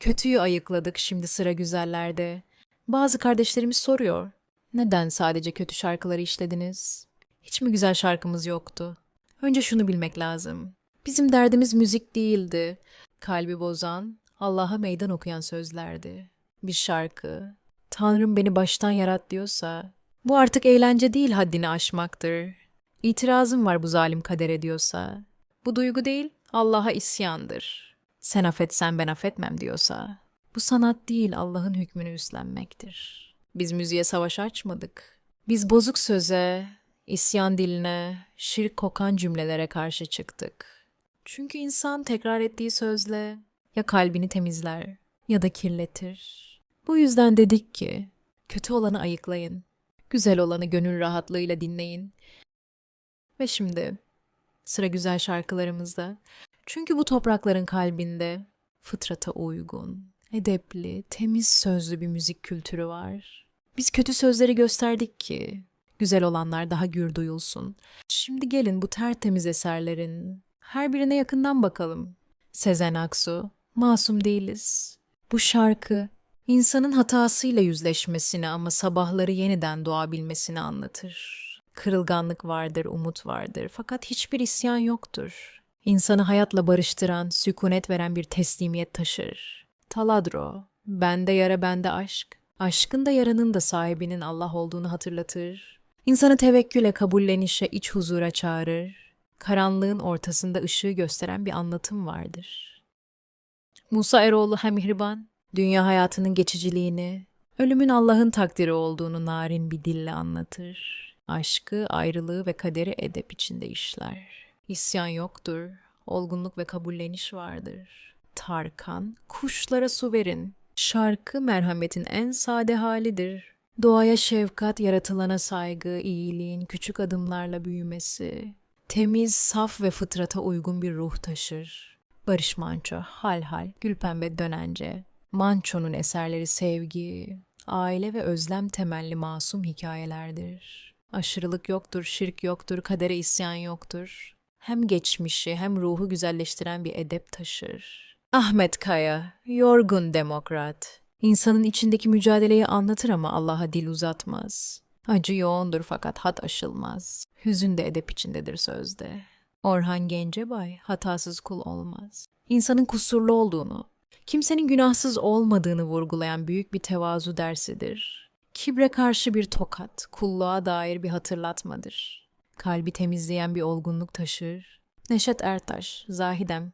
Kötüyü ayıkladık şimdi sıra güzellerde. Bazı kardeşlerimiz soruyor. Neden sadece kötü şarkıları işlediniz? Hiç mi güzel şarkımız yoktu? Önce şunu bilmek lazım. Bizim derdimiz müzik değildi. Kalbi bozan, Allah'a meydan okuyan sözlerdi. Bir şarkı, Tanrım beni baştan yarat diyorsa, bu artık eğlence değil haddini aşmaktır. İtirazım var bu zalim kadere diyorsa, bu duygu değil Allah'a isyandır. Sen affetsen ben affetmem diyorsa, bu sanat değil Allah'ın hükmünü üstlenmektir. Biz müziğe savaş açmadık. Biz bozuk söze, isyan diline, şirk kokan cümlelere karşı çıktık. Çünkü insan tekrar ettiği sözle ya kalbini temizler ya da kirletir. Bu yüzden dedik ki kötü olanı ayıklayın. Güzel olanı gönül rahatlığıyla dinleyin. Ve şimdi sıra güzel şarkılarımızda. Çünkü bu toprakların kalbinde fıtrata uygun, edepli, temiz sözlü bir müzik kültürü var. Biz kötü sözleri gösterdik ki güzel olanlar daha gür duyulsun. Şimdi gelin bu tertemiz eserlerin her birine yakından bakalım. Sezen Aksu, Masum Değiliz. Bu şarkı insanın hatasıyla yüzleşmesini ama sabahları yeniden doğabilmesini anlatır. Kırılganlık vardır, umut vardır fakat hiçbir isyan yoktur. İnsanı hayatla barıştıran, sükunet veren bir teslimiyet taşır. Taladro, bende yara bende aşk. Aşkın da yaranın da sahibinin Allah olduğunu hatırlatır. İnsanı tevekküle, kabullenişe, iç huzura çağırır. Karanlığın ortasında ışığı gösteren bir anlatım vardır. Musa Eroğlu hem mihriban, dünya hayatının geçiciliğini, ölümün Allah'ın takdiri olduğunu narin bir dille anlatır. Aşkı, ayrılığı ve kaderi edep içinde işler. İsyan yoktur, olgunluk ve kabulleniş vardır. Tarkan, kuşlara su verin. Şarkı merhametin en sade halidir. Doğaya şefkat, yaratılana saygı, iyiliğin küçük adımlarla büyümesi. Temiz, saf ve fıtrata uygun bir ruh taşır. Barış Manço, Hal Hal, Gülpembe Dönence. Manço'nun eserleri sevgi, aile ve özlem temelli masum hikayelerdir. Aşırılık yoktur, şirk yoktur, kadere isyan yoktur. Hem geçmişi hem ruhu güzelleştiren bir edep taşır. Ahmet Kaya, yorgun demokrat. İnsanın içindeki mücadeleyi anlatır ama Allah'a dil uzatmaz. Acı yoğundur fakat hat aşılmaz. Hüzün de edep içindedir sözde. Orhan Gencebay, hatasız kul olmaz. İnsanın kusurlu olduğunu, kimsenin günahsız olmadığını vurgulayan büyük bir tevazu dersidir. Kibre karşı bir tokat, kulluğa dair bir hatırlatmadır. Kalbi temizleyen bir olgunluk taşır. Neşet Ertaş, Zahidem,